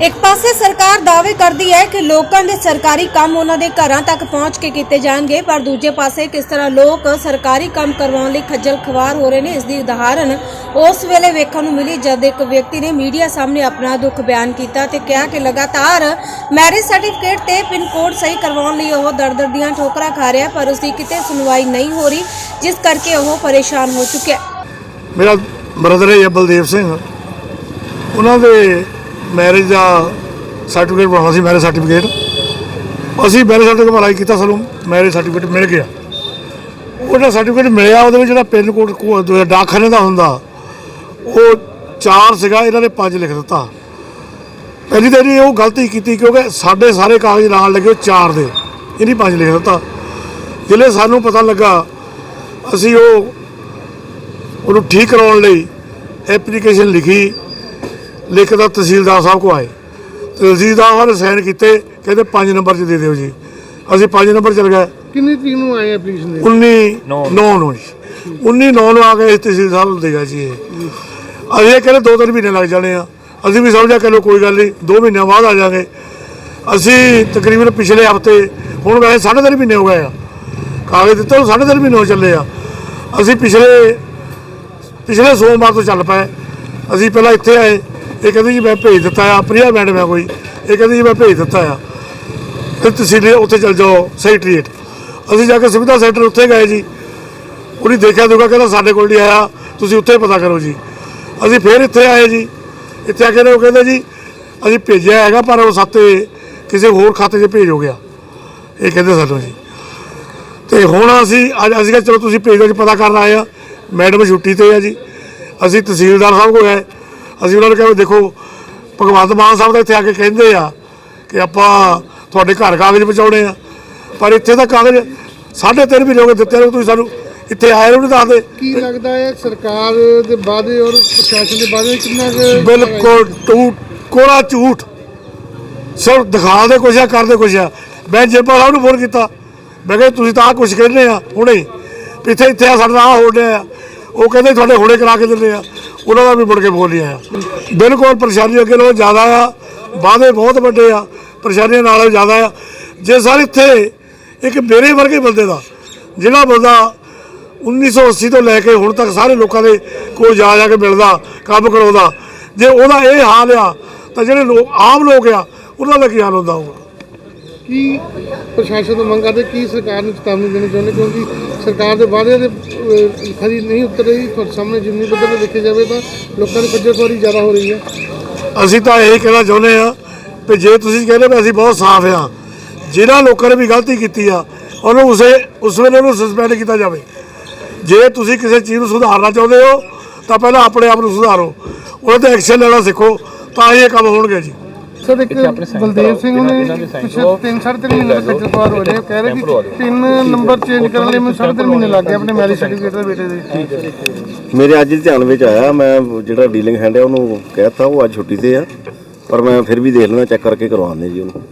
ਇੱਕ ਪਾਸੇ ਸਰਕਾਰ ਦਾਅਵੇ ਕਰਦੀ ਹੈ ਕਿ ਲੋਕਾਂ ਦੇ ਸਰਕਾਰੀ ਕੰਮ ਉਹਨਾਂ ਦੇ ਘਰਾਂ ਤੱਕ ਪਹੁੰਚ ਕੇ ਕੀਤੇ ਜਾਣਗੇ, ਪਰ ਦੂਜੇ ਪਾਸੇ ਕਿਸ ਤਰ੍ਹਾਂ ਲੋਕ ਸਰਕਾਰੀ ਕੰਮ ਕਰਵਾਉਣ ਲਈ ਖੱਜਲ ਖਵਾਰ ਹੋ ਰਹੇ ਨੇ, ਇਸ ਦੀ ਉਦਾਹਰਨ ਉਸ ਵੇਲੇ ਵੇਖਣ ਨੂੰ ਮਿਲੀ ਜਦ ਇੱਕ ਵਿਅਕਤੀ ਨੇ ਮੀਡੀਆ ਸਾਹਮਣੇ ਆਪਣਾ ਦੁੱਖ ਬਿਆਨ ਕੀਤਾ ਤੇ ਕਿਹਾ ਕਿ ਲਗਾਤਾਰ ਮੈਰਿਜ ਸਰਟੀਫਿਕੇਟ ਤੇ ਪਿੰਨ ਕੋਡ ਸਹੀ ਕਰਵਾਉਣ ਲਈ ਉਹ ਦਰ-ਦਰ ਦੀਆਂ ਠੋਕਰਾਂ ਖਾ ਰਿਹਾ, ਪਰ ਉਸ ਦੀ ਕਿਤੇ ਸੁਣਵਾਈ ਨਹੀਂ ਹੋ ਰਹੀ, ਜਿਸ ਕਰਕੇ ਉਹ ਪਰੇਸ਼ਾਨ ਹੋ ਚੁੱਕਿਆ। ਮੇਰਾ ਬ੍ਰਦਰ ਹੈ ਬਲਦੇਵ ਸਿੰਘ। ਉਹਨਾਂ ਦੇ ਮੈਰਿਜ ਦਾ ਸਰਟੀਫਿਕੇਟ ਬਣਾਉਣਾ ਸੀ ਮੈਰਿਜ ਸਰਟੀਫਿਕੇਟ ਅਸੀਂ ਮੈਰਿਜ ਸਰਟੀਫਿਕੇਟ ਅਪਲਾਈ ਕੀਤਾ ਸਾਨੂੰ ਮੈਰਿਜ ਸਰਟੀਫਿਕੇਟ ਮਿਲ ਗਿਆ। ਉਹਦਾ ਸਰਟੀਫਿਕੇਟ ਮਿਲਿਆ, ਉਹਦੇ ਵਿੱਚ ਜਿਹੜਾ ਪਿੰਨ ਕੋਡ ਕੋ- ਡਾਕਖਾਨੇ ਦਾ ਹੁੰਦਾ, ਉਹ ਚਾਰ ਸੀਗਾ, ਇਹਨਾਂ ਨੇ ਪੰਜ ਲਿਖ ਦਿੱਤਾ। ਪਹਿਲੀ ਤਾਂ ਇਹਨੇ ਉਹ ਗਲਤੀ ਕੀਤੀ, ਕਿਉਂਕਿ ਸਾਡੇ ਸਾਰੇ ਕਾਗਜ਼ ਨਾਲ ਲੱਗੇ ਚਾਰ ਦੇ, ਇਹਨੇ ਪੰਜ ਲਿਖ ਦਿੱਤਾ। ਜਿਹੜੇ ਸਾਨੂੰ ਪਤਾ ਲੱਗਾ, ਅਸੀਂ ਉਹ, ਉਹਨੂੰ ਠੀਕ ਕਰਾਉਣ ਲਈ ਐਪਲੀਕੇਸ਼ਨ ਲਿਖੀ ਲਿਖ ਦਾ ਤਹਿਸੀਲਦਾਰ ਸਾਹਿਬ ਕੋ ਆਏ। ਤਹਿਸੀਲਦਾਰ ਸਾਹਿਬ ਨੇ ਸਾਈਨ ਕੀਤੇ ਕਹਿੰਦੇ 5 ਨੰਬਰ 'ਚ ਦੇ ਦਿਓ ਜੀ। ਅਸੀਂ 5 ਨੰਬਰ ਚਲ ਗਏ। ਕਿੰਨੀ ਤਰੀਕ ਨੂੰ ਆਏ ਐਪਲੀਕੇਸ਼ਨ ਦੇ? 19 9 ਨੂੰ। ਜੀ। 19 9 ਨੂੰ ਆ ਕੇ ਤਹਿਸੀਲ ਸਾਹਿਬ ਨੂੰ ਦੇਗਾ ਜੀ ਇਹ। ਅਸੀਂ ਇਹ ਕਹਿੰਦੇ ਦੋ ਤਿੰਨ ਮਹੀਨੇ ਲੱਗ ਜਾਣੇ ਆ। ਅਸੀਂ ਵੀ ਸਮਝਿਆ ਚਲੋ ਕੋਈ ਗੱਲ ਨਹੀਂ ਦੋ ਮਹੀਨਿਆਂ ਬਾਅਦ ਆ ਜਾਾਂਗੇ। ਅਸੀਂ ਤਕਰੀਬਨ ਪਿਛਲੇ ਹਫ਼ਤੇ ਹੁਣ ਵੈਸੇ ਸਾਢੇ ਤਿੰਨ ਮਹੀਨੇ ਹੋ ਗਏ ਆ। ਕਾਗਜ਼ ਦਿੱਤੇ ਨੂੰ ਸਾਢੇ ਤਿੰਨ ਮਹੀਨੇ ਹੋ ਚੱਲੇ ਆ। ਅਸੀਂ ਪਿਛਲੇ ਪਿਛਲੇ ਸੋਮਵਾਰ ਤੋਂ ਚੱਲ ਪਏ। ਅਸੀਂ ਪਹਿਲਾਂ ਇੱਥੇ ਆਏ। ਇਹ ਕਹਿੰਦੇ ਜੀ ਮੈਂ ਭੇਜ ਦਿੱਤਾ ਆ ਪ੍ਰਿਆ ਮੈਡਮ ਹੈ ਕੋਈ। ਇਹ ਕਹਿੰਦੇ ਜੀ ਮੈਂ ਭੇਜ ਦਿੱਤਾ ਆ। ਫਿਰ ਤਹਿਸੀਲੇ ਉੱਥੇ ਚੱਲ ਜਾਓ ਸੈਕਟਰੀਏਟ ਅਸੀਂ ਜਾ ਕੇ ਸੁਵਿਧਾ ਸੈਂਟਰ ਉੱਥੇ ਗਏ ਜੀ। ਉਹਨੇ ਦੇਖਿਆ ਦੁਗਾ ਕਹਿੰਦਾ ਸਾਡੇ ਕੋਲ ਨਹੀਂ ਆਇਆ, ਤੁਸੀਂ ਉੱਥੇ ਪਤਾ ਕਰੋ ਜੀ। ਅਸੀਂ ਫਿਰ ਇੱਥੇ ਆਏ ਜੀ। ਇੱਥੇ ਆ ਕੇ ਉਹ ਕਹਿੰਦੇ ਜੀ, ਅਸੀਂ ਭੇਜਿਆ ਹੈਗਾ, ਪਰ ਉਹ ਸਾਤੇ ਕਿਸੇ ਹੋਰ ਖਾਤੇ 'ਚ ਭੇਜ ਹੋ ਗਿਆ। ਇਹ ਕਹਿੰਦੇ ਸਾਨੂੰ ਜੀ। ਤੇ ਹੁਣ ਅਸੀਂ, ਅੱਜ ਅਸੀਂ ਕਿਹਾ ਚਲੋ ਤੁਸੀਂ ਭੇਜ ਦਿਓ ਜੀ, ਪਤਾ ਕਰਨ ਆਏ ਆ। ਮੈਡਮ ਛੁੱਟੀ ਤੇ ਆ ਜੀ। ਅਸੀਂ ਤਹਿਸੀਲਦਾਰ ਸਾਹਿਬ ਕੋਲ ਗਏ ਅਸੀਂ ਉਹਨਾਂ ਨੂੰ ਕਿਹਾ ਦੇਖੋ ਭਗਵੰਤ ਮਾਨ ਸਾਹਿਬ ਤਾਂ ਇੱਥੇ ਆ ਕੇ ਕਹਿੰਦੇ ਆ ਕਿ ਆਪਾਂ ਤੁਹਾਡੇ ਘਰ ਕਾਗਜ਼ ਪਹੁੰਚਾਉਣੇ ਆ। ਪਰ ਇੱਥੇ ਤਾਂ ਕਾਗਜ਼ ਸਾਢੇ ਤਿੰਨ ਮਹੀਨੇ ਹੋ ਗਏ ਦਿੱਤੇ ਨੂੰ ਤੁਸੀਂ ਸਾਨੂੰ ਇੱਥੇ ਆਏ ਨੂੰ ਨਹੀਂ ਦੱਸਦੇ। ਕੀ ਲੱਗਦਾ ਹੈ ਸਰਕਾਰ ਦੇ ਵਾਅਦੇ ਔਰ ਪ੍ਰਸ਼ਾਸਨ ਦੇ ਵਾਅਦੇ ਕਿੰਨਾ ਬਿਲਕੁਲ ਟੂਟ ਕੋਰਾ ਝੂਠ ਸਿਰ ਦਿਖਾਉਂਦੇ ਕੁਛ ਆ ਕਰਦੇ ਕੁਛ ਆ। ਮੈਂ ਜੇਪਾ ਸਾਹਿਬ ਨੂੰ ਫੋਨ ਕੀਤਾ। ਮੈਂ ਕਿਹਾ ਤੁਸੀਂ ਤਾਂ ਆ ਕੁਛ ਕਹਿੰਦੇ ਆ ਹੁਣੇ। ਇੱਥੇ ਇੱਥੇ ਆ ਸਾਡਾ ਆ ਹੋ ਰਿਹਾ ਆ। ਉਹ ਕਹਿੰਦੇ ਤੁਹਾਡੇ ਹੁਣੇ ਕਰਾ ਕੇ ਦਿੰਦੇ ਆ। ਉਹਨਾਂ ਦਾ ਵੀ ਮੁੜ ਕੇ ਬੋਲ ਨਹੀਂ ਆਇਆ। ਬਿਲਕੁਲ ਪਰੇਸ਼ਾਨੀ ਅੱਗੇ ਨਾਲੋਂ ਜ਼ਿਆਦਾ ਆ। ਵਾਅਦੇ ਬਹੁਤ ਵੱਡੇ ਆ। ਪਰੇਸ਼ਾਨੀਆਂ ਨਾਲੋਂ ਜ਼ਿਆਦਾ ਆ। ਜੇ ਸਰ ਇੱਥੇ ਇੱਕ ਮੇਰੇ ਵਰਗੇ ਬੰਦੇ ਦਾ, ਜਿਹੜਾ ਬੰਦਾ 1980 ਤੋਂ ਲੈ ਕੇ ਹੁਣ ਤੱਕ ਸਾਰੇ ਲੋਕਾਂ ਦੇ ਕੋਲ ਜਾ ਜਾ ਕੇ ਮਿਲਦਾ, ਕੰਮ ਕਰਾਉਂਦਾ, ਜੇ ਉਹਦਾ ਇਹ ਹਾਲ ਆ, ਤਾਂ ਜਿਹੜੇ ਲੋਕ ਆਮ ਲੋਕ ਆ, ਉਹਨਾਂ ਦਾ ਕੀ ਹਾਲ ਹੁੰਦਾ ਹੋਊਗਾ? ਕੀ ਪ੍ਰਸ਼ਾਸਨ ਤੋਂ ਮੰਗ ਕਰਦੇ ਕੀ ਸਰਕਾਰ ਨੂੰ ਚੇਤਾਵਨੀ ਦੇਣੀ ਚਾਹੁੰਦੇ? ਕਿਉਂਕਿ ਸਰਕਾਰ ਦੇ ਵਾਅਦੇ ਦੇ ਅਹ, ਖਰੀ ਨਹੀਂ ਉਤਰ ਰਹੀ ਤੁਹਾਡੇ ਸਾਹਮਣੇ ਜਿੰਨੀ ਪੱਧਰ 'ਤੇ ਦੇਖਿਆ ਜਾਵੇ ਤਾਂ ਲੋਕਾਂ ਦੀ ਖੱਜਲਖੁਆਰੀ ਜ਼ਿਆਦਾ ਹੋ ਰਹੀ ਹੈ। ਅਸੀਂ ਤਾਂ ਇਹ ਕਹਿਣਾ ਚਾਹੁੰਦੇ ਆ ਕਿ ਜੇ ਤੁਸੀਂ ਕਹਿੰਦੇ ਵੀ ਅਸੀਂ ਬਹੁਤ ਸਾਫ਼ ਆ ਜਿਹਨਾਂ ਲੋਕਾਂ ਨੇ ਵੀ ਗਲਤੀ ਕੀਤੀ ਆ ਉਹਨੂੰ ਉਸੇ ਉਸ ਵੇਲੇ ਉਹਨੂੰ ਸਸਪੈਂਡ ਕੀਤਾ ਜਾਵੇ। ਜੇ ਤੁਸੀਂ ਕਿਸੇ ਚੀਜ਼ ਨੂੰ ਸੁਧਾਰਨਾ ਚਾਹੁੰਦੇ ਹੋ ਤਾਂ ਪਹਿਲਾਂ ਆਪਣੇ ਆਪ ਨੂੰ ਸੁਧਾਰੋ। ਉਹਦੇ ਤੇ ਐਕਸ਼ਨ ਲੈਣਾ ਸਿੱਖੋ ਤਾਂ ਹੀ ਇਹ ਕੰਮ ਹੋਣਗੇ ਜੀ। ਸਰ ਇੱਕ ਬਲਦੇਵ ਸਿੰਘ ਉਹਨੇ ਪਿਛਲੇ 3 ਸਾਢੇ ਤਿੰਨ ਮਹੀਨੇ ਤੋਂ ਖੱਜਲਖੁਆਰ ਹੋ ਰਹੇ। ਕਹਿ ਰਹੇ ਕਿ ਤਿੰਨ ਨੰਬਰ ਚੇਂਜ ਕਰਨ ਲਈ ਮੈਨੂੰ ਸਾਢੇ ਤਿੰਨ ਮਹੀਨੇ ਲੱਗ ਗਏ ਆਪਣੇ ਮੈਰਿਜ ਸਰਟੀਫਿਕੇਟ ਦੇ ਬੇਟੇ ਦੇ। ਮੇਰੇ ਅੱਜ ਧਿਆਨ ਵਿੱਚ ਆਇਆ ਮੈਂ ਜਿਹੜਾ ਡੀਲਿੰਗ ਹੈਂਡ ਹੈ ਉਹਨੂੰ ਕਹਿਤਾ ਉਹ ਅੱਜ ਛੁੱਟੀ ਤੇ ਆ ਪਰ ਮੈਂ ਫਿਰ ਵੀ ਦੇਖ ਲੈਣਾ ਚੈੱਕ ਕਰਕੇ ਕਰਵਾਉਂਦੇ ਜੀ ਉਹਨੂੰ।